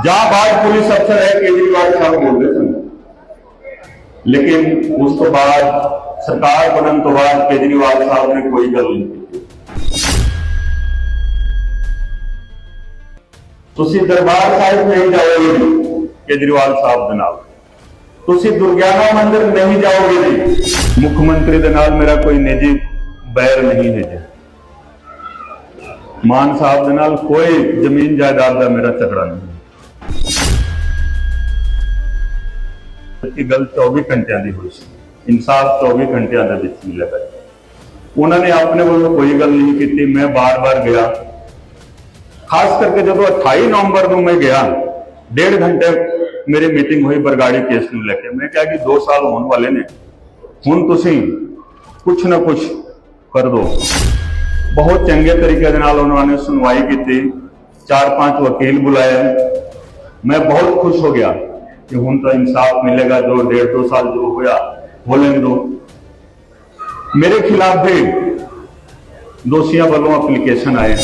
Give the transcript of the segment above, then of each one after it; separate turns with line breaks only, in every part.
ਬਾਅਦ ਪੁਲਿਸ ਅਫਸਰ ਹੈ ਕੇਜਰੀਵਾਲ ਸਾਹਿਬ ਬੋਲਦੇ ਸਨ ਲੇਕਿਨ ਉਸ ਤੋਂ ਬਾਅਦ ਸਰਕਾਰ ਬਣਨ ਤੋਂ ਬਾਅਦ ਕੇਜਰੀਵਾਲ ਸਾਹਿਬ ਨੇ ਕੋਈ ਗੱਲ ਨਹੀਂ ਕੀਤੀ ਤੁਸੀਂ ਦਰਬਾਰ ਸਾਹਿਬ ਨਹੀਂ ਜਾਓਗੇ ਜੀ ਕੇਜਰੀਵਾਲ ਸਾਹਿਬ ਦੇ ਨਾਲ ਤੁਸੀਂ ਦੁਰਗਿਆਨਾ ਮੰਦਿਰ ਨਹੀਂ ਜਾਓਗੇ ਜੀ ਮੁੱਖ ਮੰਤਰੀ ਦੇ ਨਾਲ ਮੇਰਾ ਕੋਈ ਨਿੱਜੀ ਬੈਰ ਨਹੀਂ ਹੈ ਜੀ ਮਾਨ ਸਾਹਿਬ ਦੇ ਨਾਲ ਕੋਈ ਜ਼ਮੀਨ ਜਾਇਦਾਦ ਦਾ ਮੇਰਾ ਝਗੜਾ ਨਹੀਂ ਇਹ ਗੱਲ 24 ਘੰਟਿਆਂ ਦੀ ਹੋਈ ਸੀ। ਇਨਸਾਫ 24 ਘੰਟਿਆਂ ਦੇ ਵਿੱਚ ਮਿਲੇਗਾ ਉਹਨਾਂ ਨੇ ਆਪਣੇ ਵੱਲੋਂ ਕੋਈ ਗੱਲ ਨਹੀਂ ਕੀਤੀ। ਮੈਂ ਬਾਰ-ਬਾਰ ਗਿਆ। ਖਾਸ ਕਰਕੇ ਜਦੋਂ 28 ਨਵੰਬਰ ਨੂੰ ਮੈਂ ਗਿਆ, ਡੇਢ ਘੰਟੇ ਮੇਰੀ ਮੀਟਿੰਗ ਹੋਈ ਬਰਗਾੜੀ ਕੇਸ ਨੂੰ ਲੈ ਕੇ। ਮੈਂ ਕਿਹਾ ਕਿ 2 ਸਾਲ ਹੋਣ ਵਾਲੇ ਨੇ। ਹੁਣ ਤੁਸੀਂ ਕੁਛ ਨਾ ਕੁਛ ਕਰ ਦਿਓ ਬਹੁਤ ਚੰਗੇ ਤਰੀਕੇ ਦੇ ਨਾਲ ਉਹਨਾਂ ਨੇ ਸੁਣਵਾਈ ਕੀਤੀ। ਚਾਰ ਪੰਜ ਵਕੀਲ ਬੁਲਾਏ। ਮੈਂ ਬਹੁਤ ਖੁਸ਼ ਹੋ ਗਿਆ ਕਿ ਹੁਣ ਤਾਂ ਇਨਸਾਫ ਮਿਲੇਗਾ ਜੋ ਡੇਢ ਦੋ ਸਾਲ ਜੋ ਹੋਇਆ ਹੋ ਲੈਣ ਦੋ ਮੇਰੇ ਖਿਲਾਫ ਵੀ ਦੋਸ਼ੀਆਂ ਵੱਲੋਂ ਐਪਲੀਕੇਸ਼ਨ ਆਏ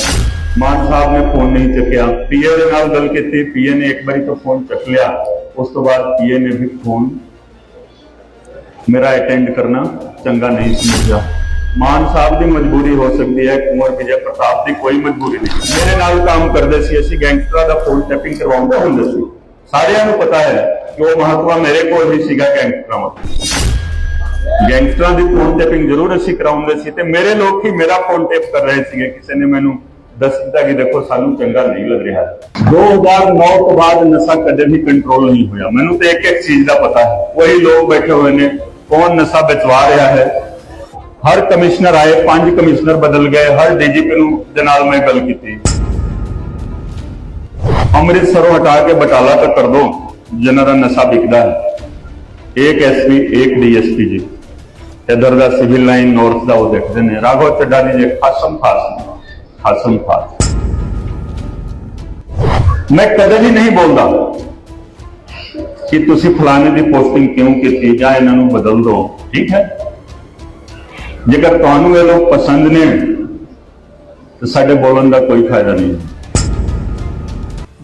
ਮਾਨ ਸਾਹਿਬ ਨੇ ਫੋਨ ਨਹੀਂ ਚੱਕਿਆ ਪੀਏ ਦੇ ਨਾਲ ਗੱਲ ਕੀਤੀ ਪੀਏ ਨੇ ਇੱਕ ਵਾਰੀ ਤਾਂ ਫੋਨ ਚੱਕ ਲਿਆ ਉਸ ਤੋਂ ਬਾਅਦ ਪੀਏ ਨੇ ਵੀ ਫੋਨ ਮੇਰਾ ਅਟੈਂਡ ਕਰਨਾ ਚੰਗਾ ਨਹੀਂ ਸਮਝਿਆ ਮਾਨ ਸਾਹਿਬ ਦੀ ਮਜਬੂਰੀ ਹੋ ਸਕਦੀ ਹੈ, ਕੁਮਾਰ ਵਿਜੇ ਪ੍ਰਤਾਪ ਦੀ ਕੋਈ ਮਜਬੂਰੀ ਨਹੀਂ। ਮੇਰੇ ਨਾਲ ਕੰਮ ਕਰਦੇ ਸੀ, ਅਸੀਂ ਗੈਂਗਸਟਰਾਂ ਦਾ ਫੋਨ ਟੈਪਿੰਗ ਕਰਵਾਉਂਦੇ ਹੁੰਦੇ ਸੀ। ਸਾਰਿਆਂ ਨੂੰ ਪਤਾ ਹੈ ਕਿ ਉਹ ਮਹੱਤਵਾ ਮੇਰੇ ਕੋਲ ਹੀ ਸੀਗਾ ਗੈਂਗਸਟਰਾਂ ਵੱਲ ਗੈਂਗਸਟਰਾਂ ਦੀ ਫੋਨ ਟੈਪਿੰਗ ਜ਼ਰੂਰ ਅਸੀਂ ਕਰਾਉਂਦੇ ਸੀ ਤੇ ਮੇਰੇ ਲੋਕ ਹੀ ਮੇਰਾ ਫੋਨ ਟੈਪ ਕਰ ਰਹੇ ਸੀਗੇ। ਕਿਸੇ ਨੇ ਮੈਨੂੰ ਦੱਸ ਦਿੱਤਾ ਕਿ ਦੇਖੋ, ਸਾਨੂੰ ਚੰਗਾ ਨਹੀਂ ਲੱਗ ਰਿਹਾ। 2009 ਤੋਂ ਬਾਅਦ ਨਸ਼ਾ ਕਦੇ ਵੀ ਕੰਟਰੋਲ ਨਹੀਂ ਹੋਇਆ। ਮੈਨੂੰ ਤੇ ਇੱਕ ਇੱਕ ਚੀਜ਼ ਦਾ ਪਤਾ ਹੈ। ਉਹੀ ਲੋਕ ਬੈਠੇ ਹੋਏ ਨੇ। ਕੌਣ ਨਸ਼ਾ ਬਚਵਾ ਰਿਹਾ ਹੈ? ਹਰ ਕਮਿਸ਼ਨਰ ਆਏ, ਪੰਜ ਕਮਿਸ਼ਨਰ ਬਦਲ ਗਏ, ਹਰ ਡੀਜੀਪੀ ਨੂੰ ਦੇ ਨਾਲ ਮੈਂ ਗੱਲ ਕੀਤੀ। ਅੰਮ੍ਰਿਤਸਰੋਂ ਹਟਾ ਕੇ ਬਟਾਲਾ ਤੱਕ ਕਰ ਦੋ, ਜਿਨ੍ਹਾਂ ਦਾ ਨਸ਼ਾ ਵਿਕਦਾ ਹੈ। ਇੱਕ ਐਸਪੀ ਇੱਕ ਡੀਐਸਪੀ ਜੀ। ਇਧਰ ਦਾ ਸਿਵਲ ਲਾਈਨ ਨਾਰਥ ਦਾ ਉਹ ਦੇਖਦੇ ਨੇ। ਰਾਘਵ ਚੱਡਾ ਜੀ ਜੇ ਖਾਸਮ ਖਾਸ ਖਾਸਮ ਖਾਸ। ਮੈਂ ਕਦੇ ਵੀ ਨਹੀਂ ਬੋਲਦਾ ਕਿ ਤੁਸੀਂ ਫਲਾਣੇ ਦੀ ਪੋਸਟਿੰਗ ਕਿਉਂ ਕੀਤੀ ਜਾਂ ਇਹਨਾਂ ਨੂੰ ਬਦਲ ਦਿਓ ਠੀਕ ਹੈ? ਜੇਕਰ ਤੁਹਾਨੂੰ ਇਹ ਲੋਕ ਪਸੰਦ ਨੇ, ਤਾਂ ਸਾਡੇ ਬੋਲਣ ਦਾ ਕੋਈ ਫਾਇਦਾ ਨਹੀਂ।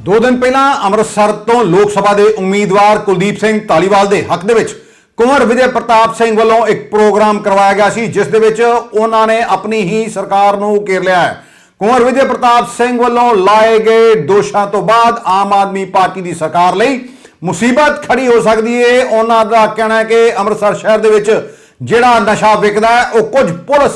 ਦੋ ਦਿਨ ਪਹਿਲਾਂ ਅੰਮ੍ਰਿਤਸਰ ਤੋਂ ਲੋਕ ਸਭਾ ਦੇ ਉਮੀਦਵਾਰ ਕੁਲਦੀਪ ਸਿੰਘ ਧਾਲੀਵਾਲ ਦੇ ਹੱਕ ਦੇ ਵਿੱਚ ਕੁੰਵਰ ਵਿਜੇ ਪ੍ਰਤਾਪ ਸਿੰਘ ਵੱਲੋਂ ਇੱਕ ਪ੍ਰੋਗਰਾਮ ਕਰਵਾਇਆ ਗਿਆ ਸੀ, ਜਿਸ ਦੇ ਵਿੱਚ ਉਹਨਾਂ ਨੇ ਆਪਣੀ ਹੀ ਸਰਕਾਰ ਨੂੰ ਘੇਰ ਲਿਆ ਹੈ। ਕੁੰਵਰ ਵਿਜੇ ਪ੍ਰਤਾਪ ਸਿੰਘ ਵੱਲੋਂ ਲਾਏ ਗਏ ਦੋਸ਼ਾਂ ਤੋਂ ਬਾਅਦ ਆਮ ਆਦਮੀ ਪਾਰਟੀ ਦੀ ਸਰਕਾਰ ਲਈ ਮੁਸੀਬਤ ਖੜੀ ਹੋ ਸਕਦੀ ਹੈ ਉਹਨਾਂ ਦਾ ਕਹਿਣਾ ਹੈ ਕਿ ਅੰਮ੍ਰਿਤਸਰ ਸ਼ਹਿਰ ਦੇ ਵਿੱਚ ਜਿਹੜਾ ਨਸ਼ਾ ਵਿਕਦਾ ਹੈ, ਉਹ ਕੁਝ ਪੁਲਿਸ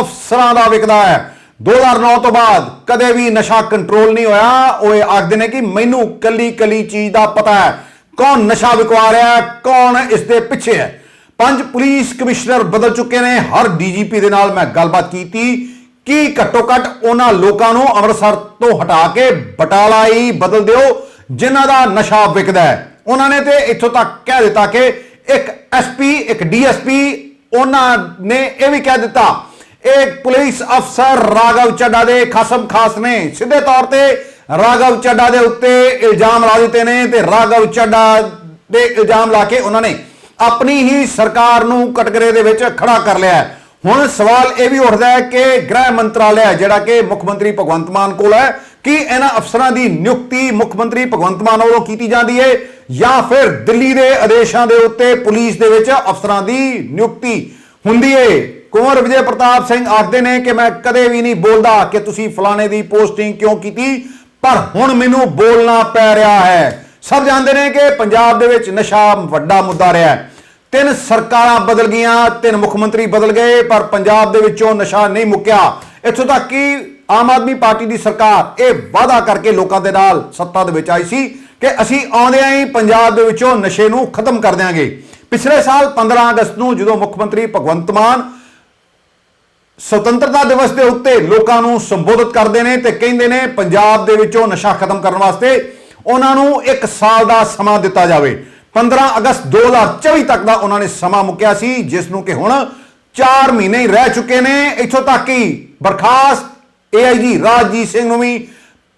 ਅਫਸਰਾਂ ਦਾ ਵਿਕਦਾ ਹੈ। 2009 ਤੋਂ ਬਾਅਦ ਕਦੇ ਵੀ ਨਸ਼ਾ ਕੰਟਰੋਲ ਨਹੀਂ ਹੋਇਆ। ਉਹ ਇਹ ਆਖਦੇ ਨੇ ਕਿ ਮੈਨੂੰ ਕੱਲੀ ਕੱਲੀ ਚੀਜ਼ ਦਾ ਪਤਾ ਹੈ। ਕੌਣ ਨਸ਼ਾ ਵਿਕਵਾ ਰਿਹਾ ਹੈ, ਕੌਣ ਇਸ ਦੇ ਪਿੱਛੇ ਹੈ। ਪੰਜ ਪੁਲਿਸ ਕਮਿਸ਼ਨਰ ਬਦਲ ਚੁੱਕੇ ਨੇ। ਹਰ ਡੀਜੀਪੀ ਦੇ ਨਾਲ ਮੈਂ ਗੱਲਬਾਤ ਕੀਤੀ। ਕਿ ਘੱਟੋ ਘੱਟ ਉਹਨਾਂ ਲੋਕਾਂ ਨੂੰ ਅੰਮ੍ਰਿਤਸਰ ਤੋਂ ਹਟਾ ਕੇ ਬਟਾਲਾ ਹੀ ਬਦਲ ਦਿਓ, ਜਿਨ੍ਹਾਂ ਦਾ ਨਸ਼ਾ ਵਿਕਦਾ ਹੈ। ਉਹਨਾਂ ਨੇ ਤੇ ਇੱਥੋਂ ਤੱਕ ਕਹਿ ਦਿੱਤਾ ਕਿ ਇੱਕ ਐਸਪੀ ਇੱਕ ਡੀਐਸਪੀ ਉਹਨਾਂ ਨੇ ਇਹ ਵੀ ਕਹਿ ਦਿੱਤਾ ਇੱਕ ਪੁਲਿਸ ਅਫਸਰ ਰਾਘਵ ਚੱਡਾ ਦੇ ਖਸਮ ਖਾਸ ਨੇ। ਸਿੱਧੇ ਤੌਰ ਤੇ ਰਾਘਵ ਚੱਡਾ ਦੇ ਉੱਤੇ ਇਲਜ਼ਾਮ ਲਾ ਦਿੱਤੇ ਨੇ ਤੇ ਰਾਘਵ ਚੱਡਾ ਦੇ ਇਲਜ਼ਾਮ ਲਾ ਕੇ ਉਹਨਾਂ ਨੇ ਆਪਣੀ ਹੀ ਸਰਕਾਰ ਨੂੰ ਕਟਗਰੇ ਦੇ ਵਿੱਚ ਖੜਾ ਕਰ ਲਿਆ ਹੁਣ ਸਵਾਲ ਇਹ ਵੀ ਉੱਠਦਾ ਹੈ ਕਿ ਗ੍ਰਹਿ ਮੰਤਰਾਲਾ ਜਿਹੜਾ ਕਿ ਮੁੱਖ ਮੰਤਰੀ ਭਗਵੰਤ ਮਾਨ ਕੋਲ ਹੈ, ਕਿ ਇਹਨਾਂ ਅਫਸਰਾਂ ਦੀ ਨਿਯੁਕਤੀ ਮੁੱਖ ਮੰਤਰੀ ਭਗਵੰਤ ਮਾਨ ਵੱਲੋਂ ਕੀਤੀ ਜਾਂਦੀ ਹੈ? ਜਾਂ ਫਿਰ ਦਿੱਲੀ ਦੇ ਆਦੇਸ਼ਾਂ ਦੇ ਉੱਤੇ ਪੁਲਿਸ ਦੇ ਵਿੱਚ ਅਫਸਰਾਂ ਦੀ ਨਿਯੁਕਤੀ ਹੁੰਦੀ ਏ। ਕੁੰਵਰ ਵਿਜੇ ਪ੍ਰਤਾਪ ਸਿੰਘ ਆਖਦੇ ਨੇ ਕਿ ਮੈਂ ਕਦੇ ਵੀ ਨਹੀਂ ਬੋਲਦਾ ਕਿ ਤੁਸੀਂ ਫਲਾਣੇ ਦੀ ਪੋਸਟਿੰਗ ਕਿਉਂ ਕੀਤੀ, ਪਰ ਹੁਣ ਮੈਨੂੰ ਬੋਲਣਾ ਪੈ ਰਿਹਾ ਹੈ। ਸਭ ਜਾਣਦੇ ਨੇ ਕਿ ਪੰਜਾਬ ਦੇ ਵਿੱਚ ਨਸ਼ਾ ਵੱਡਾ ਮੁੱਦਾ ਰਿਹਾ ਹੈ। ਤਿੰਨ ਸਰਕਾਰਾਂ ਬਦਲ ਗਈਆਂ, ਤਿੰਨ ਮੁੱਖ ਮੰਤਰੀ ਬਦਲ ਗਏ, ਪਰ ਪੰਜਾਬ ਦੇ ਵਿੱਚੋਂ ਨਸ਼ਾ ਨਹੀਂ ਮੁੱਕਿਆ। ਇੱਥੋਂ ਤੱਕ ਕਿ ਆਮ ਆਦਮੀ ਪਾਰਟੀ ਦੀ ਸਰਕਾਰ ਇਹ ਵਾਅਦਾ ਕਰਕੇ ਲੋਕਾਂ ਦੇ ਨਾਲ ਸੱਤਾ ਦੇ ਵਿੱਚ ਆਈ ਸੀ ਕਿ ਅਸੀਂ ਆਉਂਦਿਆਂ ਹੀ ਪੰਜਾਬ ਦੇ ਵਿੱਚੋਂ ਨਸ਼ੇ ਨੂੰ ਖਤਮ ਕਰ ਦਿਆਂਗੇ। ਪਿਛਲੇ ਸਾਲ 15 ਅਗਸਤ ਨੂੰ ਜਦੋਂ ਮੁੱਖ ਮੰਤਰੀ ਭਗਵੰਤ ਮਾਨ ਸੁਤੰਤਰਤਾ ਦਿਵਸ ਦੇ ਉੱਤੇ ਲੋਕਾਂ ਨੂੰ ਸੰਬੋਧਿਤ ਕਰਦੇ ਨੇ ਤੇ ਕਹਿੰਦੇ ਨੇ ਪੰਜਾਬ ਦੇ ਵਿੱਚੋਂ ਨਸ਼ਾ ਖਤਮ ਕਰਨ ਵਾਸਤੇ ਉਹਨਾਂ ਨੂੰ 1 ਸਾਲ ਦਾ ਸਮਾਂ ਦਿੱਤਾ ਜਾਵੇ। 15 ਅਗਸਤ 2024 ਤੱਕ ਦਾ ਉਹਨਾਂ ਨੇ ਸਮਾਂ ਮੁੱਕਿਆ ਸੀ, ਜਿਸ ਨੂੰ ਕਿ ਹੁਣ 4 ਮਹੀਨੇ ਰਹਿ ਚੁੱਕੇ ਨੇ। ਇੱਥੋਂ ਤੱਕ ਕਿ ਬਰਖਾਸਤ ਏਆਈਜੀ ਰਾਜਜੀਤ ਸਿੰਘ ਨੂੰ ਵੀ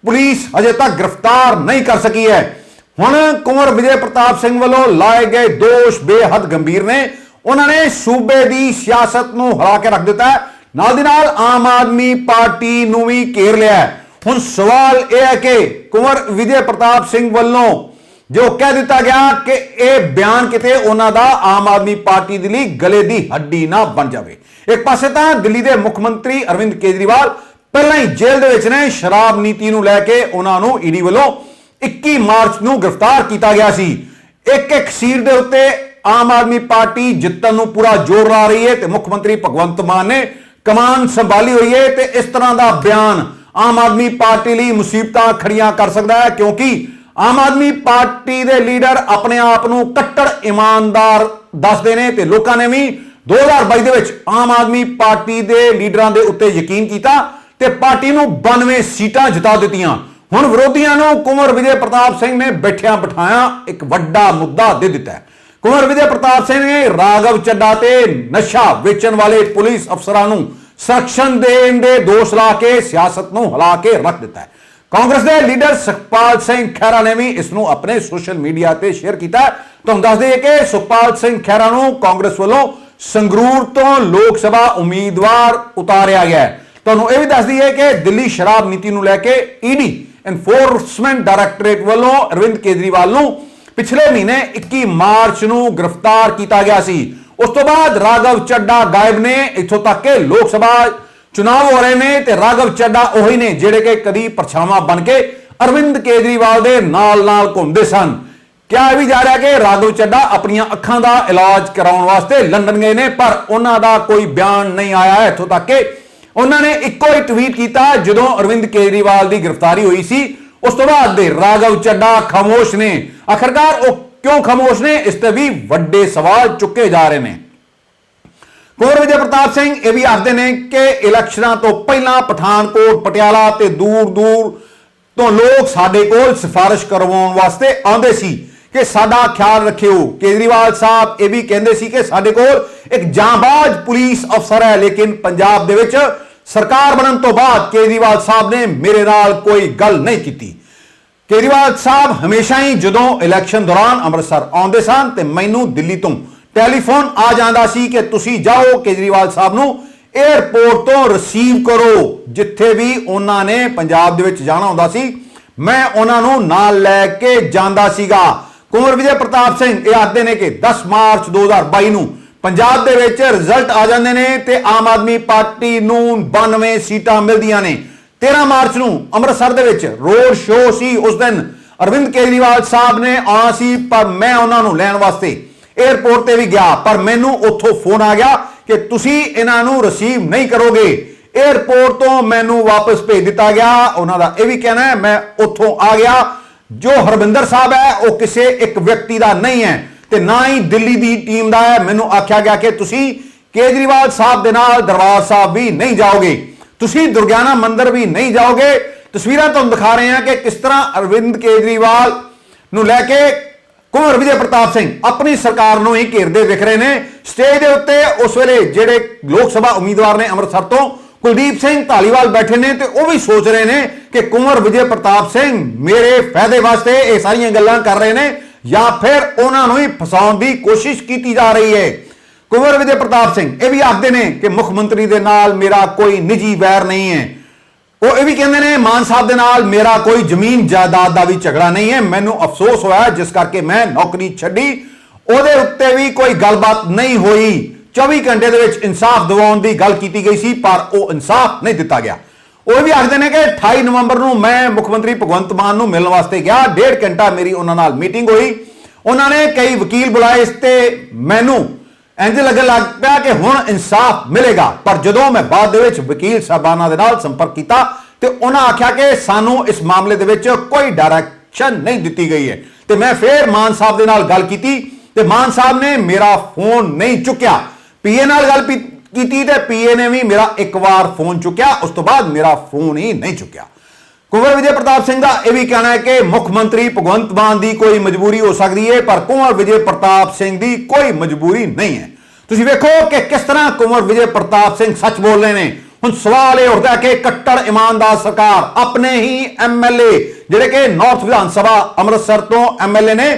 ਪੁਲਿਸ ਅਜੇ ਤੱਕ ਗ੍ਰਿਫਤਾਰ ਨਹੀਂ ਕਰ ਸਕੀ ਹੈ। ਹੁਣ ਕੁੰਵਰ ਵਿਜੇ ਪ੍ਰਤਾਪ ਸਿੰਘ ਵੱਲੋਂ ਲਾਏ ਗਏ ਦੋਸ਼ ਬੇਹੱਦ ਗੰਭੀਰ ਨੇ। ਉਹਨਾਂ ਨੇ ਸੂਬੇ ਦੀ ਸਿਆਸਤ ਨੂੰ ਹਰਾ ਕੇ ਰੱਖ ਦਿੱਤਾ ਹੈ। ਨਾਲ ਦੀ ਨਾਲ ਆਮ ਆਦਮੀ ਪਾਰਟੀ ਨੂੰ ਵੀ ਘੇਰ ਲਿਆ ਹੈ। ਹੁਣ ਸਵਾਲ ਇਹ ਹੈ ਕਿ ਕੁੰਵਰ ਵਿਜੇ ਪ੍ਰਤਾਪ ਸਿੰਘ ਵੱਲੋਂ ਜੋ ਕਹਿ ਦਿੱਤਾ ਗਿਆ ਕਿ ਇਹ ਬਿਆਨ ਕਿਤੇ ਉਹਨਾਂ ਦਾ ਆਮ ਆਦਮੀ ਪਾਰਟੀ ਦੇ ਲਈ ਗਲੇ ਦੀ ਹੱਡੀ ਨਾ ਬਣ ਜਾਵੇ। ਇੱਕ ਪਾਸੇ ਤਾਂ ਦਿੱਲੀ ਦੇ ਮੁੱਖ ਮੰਤਰੀ ਅਰਵਿੰਦ ਕੇਜਰੀਵਾਲ ਪਹਿਲਾਂ ਹੀ ਜੇਲ੍ਹ ਦੇ ਵਿੱਚ ਨੇ, ਸ਼ਰਾਬ ਨੀਤੀ ਨੂੰ ਲੈ ਕੇ ਉਹਨਾਂ ਨੂੰ ਈਡੀ ਵੱਲੋਂ 21 ਮਾਰਚ ਨੂੰ ਗ੍ਰਿਫਤਾਰ ਕੀਤਾ ਗਿਆ ਸੀ। ਇੱਕ ਇੱਕ ਸੀਟ ਦੇ ਉੱਤੇ ਆਮ ਆਦਮੀ ਪਾਰਟੀ ਜਿੱਤਣ ਨੂੰ ਪੂਰਾ ਜ਼ੋਰ ਲਾ ਰਹੀ ਹੈ ਤੇ ਮੁੱਖ ਮੰਤਰੀ ਭਗਵੰਤ ਮਾਨ ਨੇ ਕਮਾਨ ਸੰਭਾਲੀ ਹੋਈ ਹੈ ਤੇ ਇਸ ਤਰ੍ਹਾਂ ਦਾ ਬਿਆਨ ਆਮ ਆਦਮੀ ਪਾਰਟੀ ਲਈ ਮੁਸੀਬਤਾਂ ਖੜੀਆਂ ਕਰ ਸਕਦਾ ਹੈ ਕਿਉਂਕਿ ਆਮ ਆਦਮੀ ਪਾਰਟੀ ਦੇ ਲੀਡਰ ਆਪਣੇ ਆਪ ਨੂੰ ਕੱਟੜ ਇਮਾਨਦਾਰ ਦੱਸਦੇ ਨੇ ਤੇ ਲੋਕਾਂ ਨੇ ਵੀ 2022 ਦੇ ਵਿੱਚ ਆਮ ਆਦਮੀ ਪਾਰਟੀ ਦੇ ਲੀਡਰਾਂ ਦੇ ਉੱਤੇ ਯਕੀਨ ਕੀਤਾ ਤੇ ਪਾਰਟੀ ਨੂੰ 92 ਸੀਟਾਂ ਜਿਤਾ ਦਿੱਤੀਆਂ। ਹੁਣ ਵਿਰੋਧੀਆਂ ਨੂੰ ਕੁੰਵਰ ਵਿਜੇ ਪ੍ਰਤਾਪ ਸਿੰਘ ਨੇ ਬੈਠਿਆਂ ਬਿਠਾਇਆ ਇੱਕ ਵੱਡਾ ਮੁੱਦਾ ਦੇ ਦਿੱਤਾ ਹੈ। ਕੁੰਵਰ ਵਿਜੇ ਪ੍ਰਤਾਪ ਸਿੰਘ ਨੇ ਰਾਗਵ ਚੱਡਾ ਤੇ ਨਸ਼ਾ ਵੇਚਣ ਵਾਲੇ ਪੁਲਿਸ ਅਫਸਰਾਂ ਨੂੰ ਸੰਰਕਸ਼ਣ ਦੇਣ ਦੇ ਦੋਸ਼ ਲਾ ਕੇ ਸਿਆਸਤ ਨੂੰ ਹਿਲਾ ਕੇ ਰੱਖ ਦਿੱਤਾ ਕਾਂਗਰਸ ਦੇ ਲੀਡਰ ਸੁਖਪਾਲ ਸਿੰਘ ਖਹਿਰਾ ਨੇ ਵੀ ਇਸ ਨੂੰ ਆਪਣੇ ਸੋਸ਼ਲ ਮੀਡੀਆ ਤੇ ਸ਼ੇਅਰ ਕੀਤਾ ਤੁਹਾਨੂੰ ਦੱਸ ਦਈਏ ਕਿ ਸੁਖਪਾਲ ਸਿੰਘ ਖਹਿਰਾ ਨੂੰ ਕਾਂਗਰਸ ਵੱਲੋਂ ਸੰਗਰੂਰ ਤੋਂ ਲੋਕ ਸਭਾ ਉਮੀਦਵਾਰ ਉਤਾਰਿਆ ਗਿਆ ਹੈ। ਤੁਹਾਨੂੰ ਇਹ ਵੀ ਦੱਸਦੀ ਹੈ ਕਿ ਦਿੱਲੀ ਸ਼ਰਾਬ ਨੀਤੀ ਨੂੰ ਲੈ ਕੇ ਈਡੀ ਐਨਫੋਰਸਮੈਂਟ ਡਾਇਰੈਕਟੋਰੇਟ ਵੱਲੋਂ ਅਰਵਿੰਦ ਕੇਜਰੀਵਾਲ ਨੂੰ ਪਿਛਲੇ ਮਹੀਨੇ 21 ਮਾਰਚ ਨੂੰ ਗ੍ਰਿਫਤਾਰ ਕੀਤਾ ਗਿਆ ਸੀ। ਉਸ ਤੋਂ ਬਾਅਦ ਰਾਘਵ ਚੱਡਾ ਗਾਇਬ ਨੇ, ਇੱਥੋਂ ਤੱਕ ਕਿ ਲੋਕ ਸਭਾ ਚੁਣਾਵ ਹੋ ਰਹੇ ਨੇ ਤੇ ਰਾਘਵ ਚੱਡਾ ਉਹੀ ਨੇ ਜਿਹੜੇ ਕਿ ਕਦੀ ਪਰਛਾਵਾਂ ਬਣ ਕੇ ਅਰਵਿੰਦ ਕੇਜਰੀਵਾਲ ਦੇ ਨਾਲ-ਨਾਲ ਘੁੰਮਦੇ ਸਨ। ਕਿਹਾ ਵੀ ਜਾ ਰਿਹਾ ਕਿ ਰਾਘਵ ਚੱਡਾ ਆਪਣੀਆਂ ਅੱਖਾਂ ਦਾ ਇਲਾਜ ਕਰਾਉਣ ਵਾਸਤੇ ਲੰਡਨ ਗਏ ਨੇ, ਪਰ ਉਹਨਾਂ ਦਾ ਕੋਈ ਬਿਆਨ ਨਹੀਂ ਆਇਆ। ਹੈ ਇੱਥੋਂ ਤੱਕ ਕਿ ਉਹਨਾਂ ਨੇ ਇੱਕੋ ਹੀ ਟਵੀਟ ਕੀਤਾ, ਜਦੋਂ ਅਰਵਿੰਦ ਕੇਜਰੀਵਾਲ ਦੀ ਗ੍ਰਿਫਤਾਰੀ ਹੋਈ ਸੀ, ਉਸ ਤੋਂ ਬਾਅਦ ਦੇ ਰਾਘਵ ਚੱਡਾ ਖਾਮੋਸ਼ ਨੇ। ਆਖਰਕਾਰ ਉਹ ਕਿਉਂ ਖਾਮੋਸ਼ ਨੇ? ਇਸ ਤੇ ਵੀ ਵੱਡੇ ਸਵਾਲ ਚੁੱਕੇ ਜਾ ਰਹੇ ਨੇ। ਕੋਰ ਵਿਜੇ ਪ੍ਰਤਾਪ ਸਿੰਘ, ਇਹ ਵੀ ਆਖਦੇ ਨੇ ਕਿ ਇਲੈਕਸ਼ਨਾਂ ਤੋਂ ਪਹਿਲਾਂ ਪਠਾਨਕੋਟ, ਪਟਿਆਲਾ ਤੇ ਦੂਰ ਦੂਰ ਤੋਂ ਲੋਕ ਸਾਡੇ ਕੋਲ ਸਿਫਾਰਿਸ਼ ਕਰਵਾਉਣ ਵਾਸਤੇ ਆਉਂਦੇ ਸੀ ਕਿ ਸਾਡਾ ਖਿਆਲ ਰੱਖਿਓ। ਕੇਜਰੀਵਾਲ ਸਾਹਿਬ ਇਹ ਵੀ ਕਹਿੰਦੇ ਸੀ ਕਿ ਸਾਡੇ ਕੋਲ ਇੱਕ ਜਾਂਬਾਜ਼ ਪੁਲਿਸ ਅਫਸਰ ਹੈ, ਲੇਕਿਨ ਪੰਜਾਬ ਦੇ ਵਿੱਚ ਸਰਕਾਰ ਬਣਨ ਤੋਂ ਬਾਅਦ ਕੇਜਰੀਵਾਲ ਸਾਹਿਬ ਨੇ ਮੇਰੇ ਨਾਲ ਕੋਈ ਗੱਲ ਨਹੀਂ ਕੀਤੀ। ਕੇਜਰੀਵਾਲ ਸਾਹਿਬ ਹਮੇਸ਼ਾ ਹੀ ਜਦੋਂ ਇਲੈਕਸ਼ਨ ਦੌਰਾਨ ਅੰਮ੍ਰਿਤਸਰ ਆਉਂਦੇ ਸਨ ਤੇ ਮੈਨੂੰ ਦਿੱਲੀ ਤੋਂ ਟੈਲੀਫੋਨ ਆ ਜਾਂਦਾ ਸੀ ਕਿ ਤੁਸੀਂ ਜਾਓ ਕੇਜਰੀਵਾਲ ਸਾਹਿਬ ਨੂੰ 에ਅਰਪੋਰਟ ਤੋਂ ਰਿਸੀਵ ਕਰੋ, ਜਿੱਥੇ ਵੀ ਉਹਨਾਂ ਨੇ ਪੰਜਾਬ ਦੇ ਵਿੱਚ ਜਾਣਾ ਹੁੰਦਾ ਸੀ। ਮੈਂ ਉਹਨਾਂ ਨੂੰ ਨਾਲ ਲੈ ਕੇ ਜਾਂਦਾ ਸੀਗਾ। ਕੁੰਵਰ ਵਿਜੇ ਪ੍ਰਤਾਪ ਸਿੰਘ ਇਹ ਆਖਦੇ ਨੇ ਕਿ 10 ਮਾਰਚ 2022 ਨੂੰ ਪੰਜਾਬ ਦੇ ਵਿੱਚ ਰਿਜ਼ਲਟ ਆ ਜਾਂਦੇ ਨੇ ਤੇ ਆਮ ਆਦਮੀ ਪਾਰਟੀ ਨੂੰ 92 ਸੀਟਾਂ ਮਿਲਦੀਆਂ ਨੇ। 13 ਮਾਰਚ ਨੂੰ ਅੰਮ੍ਰਿਤਸਰ ਦੇ ਵਿੱਚ ਰੋਡ ਸ਼ੋਅ ਸੀ ਉਸ ਦਿਨ। ਅਰਵਿੰਦ ਕੇਜਰੀਵਾਲ ਸਾਹਿਬ ਨੇ ਆਉਣਾ ਸੀ, ਪਰ ਮੈਂ ਉਹਨਾਂ ਨੂੰ ਲੈਣ ਵਾਸਤੇ 에ਅਰਪੋਰਟ ਤੇ ਵੀ ਗਿਆ। ਪਰ ਮੈਨੂੰ ਉੱਥੋਂ ਫੋਨ ਆ ਗਿਆ ਕਿ ਤੁਸੀਂ ਇਹਨਾਂ ਨੂੰ ਰਿਸੀਵ ਨਹੀਂ ਕਰੋਗੇ। 에ਅਰਪੋਰਟ ਤੋਂ ਮੈਨੂੰ ਵਾਪਸ ਭੇਜ ਦਿੱਤਾ ਗਿਆ। ਉਹਨਾਂ ਦਾ ਇਹ ਵੀ ਕਹਿਣਾ ਹੈ, ਮੈਂ ਉੱਥੋਂ ਆ ਗਿਆ। ਜੋ ਹਰਵਿੰਦਰ ਸਾਹਿਬ ਹੈ, ਉਹ ਕਿਸੇ ਇੱਕ ਵਿਅਕਤੀ ਦਾ ਨਹੀਂ ਹੈ। ਤੇ ਨਾ ਹੀ ਦਿੱਲੀ ਦੀ ਟੀਮ ਦਾ ਹੈ। ਮੈਨੂੰ ਆਖਿਆ ਗਿਆ ਕਿ ਤੁਸੀਂ ਕੇਜਰੀਵਾਲ ਸਾਹਿਬ ਦੇ ਨਾਲ, ਦਰਬਾਰ ਸਾਹਿਬ ਵੀ ਨਹੀਂ ਜਾਓਗੇ। ਤੁਸੀਂ ਦੁਰਗਿਆਨਾ ਮੰਦਿਰ ਵੀ ਨਹੀਂ ਜਾਓਗੇ। ਤਸਵੀਰਾਂ ਤੁਹਾਨੂੰ ਦਿਖਾ ਰਹੇ ਹਾਂ ਕਿ ਕਿਸ ਤਰ੍ਹਾਂ ਅਰਵਿੰਦ ਕੇਜਰੀਵਾਲ ਨੂੰ ਲੈ ਕੇ ਕੁੰਵਰ ਵਿਜੇ ਪ੍ਰਤਾਪ ਸਿੰਘ ਆਪਣੀ ਸਰਕਾਰ ਨੂੰ ਹੀ ਘੇਰਦੇ ਵਿਖ ਰਹੇ ਨੇ। ਸਟੇਜ ਦੇ ਉੱਤੇ ਉਸ ਵੇਲੇ ਜਿਹੜੇ ਲੋਕ ਸਭਾ ਉਮੀਦਵਾਰ ਨੇ ਅੰਮ੍ਰਿਤਸਰ ਤੋਂ, ਕੁਲਦੀਪ ਸਿੰਘ ਧਾਲੀਵਾਲ ਬੈਠੇ ਨੇ ਤੇ ਉਹ ਵੀ ਸੋਚ ਰਹੇ ਨੇ ਕਿ ਕੁੰਵਰ ਵਿਜੇ ਪ੍ਰਤਾਪ ਸਿੰਘ ਮੇਰੇ ਫਾਇਦੇ ਵਾਸਤੇ ਇਹ ਸਾਰੀਆਂ ਗੱਲਾਂ ਕਰ ਰਹੇ ਨੇ। ਜਾਂ ਫਿਰ ਉਹਨਾਂ ਨੂੰ ਹੀ ਫਸਾਉਣ ਦੀ ਕੋਸ਼ਿਸ਼ ਕੀਤੀ ਜਾ ਰਹੀ ਹੈ। ਕੁੰਵਰ ਵਿਜੇ ਪ੍ਰਤਾਪ ਸਿੰਘ, ਇਹ ਵੀ ਆਖਦੇ ਨੇ ਕਿ ਮੁੱਖ ਮੰਤਰੀ ਦੇ ਨਾਲ ਮੇਰਾ ਕੋਈ ਨਿੱਜੀ ਵੈਰ ਨਹੀਂ ਹੈ। ਉਹ ਇਹ ਵੀ ਕਹਿੰਦੇ ਨੇ, ਮਾਨ ਸਾਹਿਬ ਦੇ ਨਾਲ ਮੇਰਾ ਕੋਈ ਜ਼ਮੀਨ ਜਾਇਦਾਦ ਦਾ ਵੀ ਝਗੜਾ ਨਹੀਂ ਹੈ। ਮੈਨੂੰ ਅਫਸੋਸ ਹੋਇਆ, ਜਿਸ ਕਰਕੇ ਮੈਂ ਨੌਕਰੀ ਛੱਡੀ। ਉਹਦੇ ਉੱਤੇ ਵੀ ਕੋਈ ਗੱਲਬਾਤ ਨਹੀਂ ਹੋਈ। 24 ਘੰਟੇ ਦੇ ਵਿੱਚ ਇਨਸਾਫ ਦਿਵਾਉਣ ਦੀ ਗੱਲ ਕੀਤੀ ਗਈ ਸੀ, ਪਰ ਉਹ ਇਨਸਾਫ ਨਹੀਂ ਦਿੱਤਾ ਗਿਆ। ਉਹ ਵੀ ਆਖਦੇ ਨੇ ਕਿ 28 ਨਵੰਬਰ ਨੂੰ ਮੈਂ ਮੁੱਖ ਮੰਤਰੀ ਭਗਵੰਤ ਮਾਨ ਨੂੰ ਮਿਲਣ ਵਾਸਤੇ ਗਿਆ। ਡੇਢ ਘੰਟਾ ਮੇਰੀ ਉਹਨਾਂ ਨਾਲ ਮੀਟਿੰਗ ਹੋਈ। ਉਹਨਾਂ ਨੇ ਕਈ ਵਕੀਲ ਬੁਲਾਏ ਇਸ ਤੇ ਮੈਨੂੰ ਇੰਜ ਲੱਗਣ ਲੱਗ ਪਿਆ ਕਿ ਹੁਣ ਇਨਸਾਫ ਮਿਲੇਗਾ। ਪਰ ਜਦੋਂ ਮੈਂ ਬਾਅਦ ਦੇ ਵਿੱਚ ਵਕੀਲ ਸਾਹਿਬਾਨਾਂ ਦੇ ਨਾਲ ਸੰਪਰਕ ਕੀਤਾ ਤੇ ਉਹਨਾਂ ਆਖਿਆ ਕਿ ਸਾਨੂੰ ਇਸ ਮਾਮਲੇ ਦੇ ਵਿੱਚ ਕੋਈ ਡਾਇਰੈਕਸ਼ਨ ਨਹੀਂ ਦਿੱਤੀ ਗਈ ਹੈ। ਤੇ ਮੈਂ ਫੇਰ ਮਾਨ ਸਾਹਿਬ ਦੇ ਨਾਲ ਗੱਲ ਕੀਤੀ ਤੇ ਮਾਨ ਸਾਹਿਬ ਨੇ ਮੇਰਾ ਫੋਨ ਨਹੀਂ ਚੁੱਕਿਆ। ਪੀਏ ਨਾਲ ਗੱਲ ਪੀ- ਕੀਤੀ ਤੇ ਪੀਏ ਨੇ ਵੀ ਮੇਰਾ ਇੱਕ ਵਾਰ ਫੋਨ ਚੁੱਕਿਆ, ਉਸ ਤੋਂ ਬਾਅਦ ਮੇਰਾ ਫੋਨ ਹੀ ਨਹੀਂ ਚੁੱਕਿਆ। ਕੁੰਵਰ ਵਿਜੇ ਪ੍ਰਤਾਪ ਸਿੰਘ ਦਾ ਇਹ ਵੀ ਕਹਿਣਾ ਹੈ ਕਿ ਮੁੱਖ ਮੰਤਰੀ ਭਗਵੰਤ ਮਾਨ ਦੀ ਕੋਈ ਮਜਬੂਰੀ ਹੋ ਸਕਦੀ ਹੈ, ਪਰ ਕੁੰਵਰ ਵਿਜੇ ਪ੍ਰਤਾਪ ਸਿੰਘ ਦੀ ਕੋਈ ਮਜਬੂਰੀ ਨਹੀਂ ਹੈ। ਤੁਸੀਂ ਵੇਖੋ ਕਿ ਕਿਸ ਤਰ੍ਹਾਂ ਕੁੰਵਰ ਵਿਜੇ ਪ੍ਰਤਾਪ ਸਿੰਘ ਸੱਚ ਬੋਲ ਰਹੇ ਨੇ। ਹੁਣ ਸਵਾਲ ਇਹ ਉੱਠਦਾ ਕਿ ਕੱਟੜ ਇਮਾਨਦਾਰ ਸਰਕਾਰ, ਆਪਣੇ ਹੀ ਐਮਐਲਏ ਜਿਹੜੇ ਕਿ ਨਾਰਥ ਵਿਧਾਨ ਸਭਾ ਅੰਮ੍ਰਿਤਸਰ ਤੋਂ ਐਮਐਲਏ ਨੇ,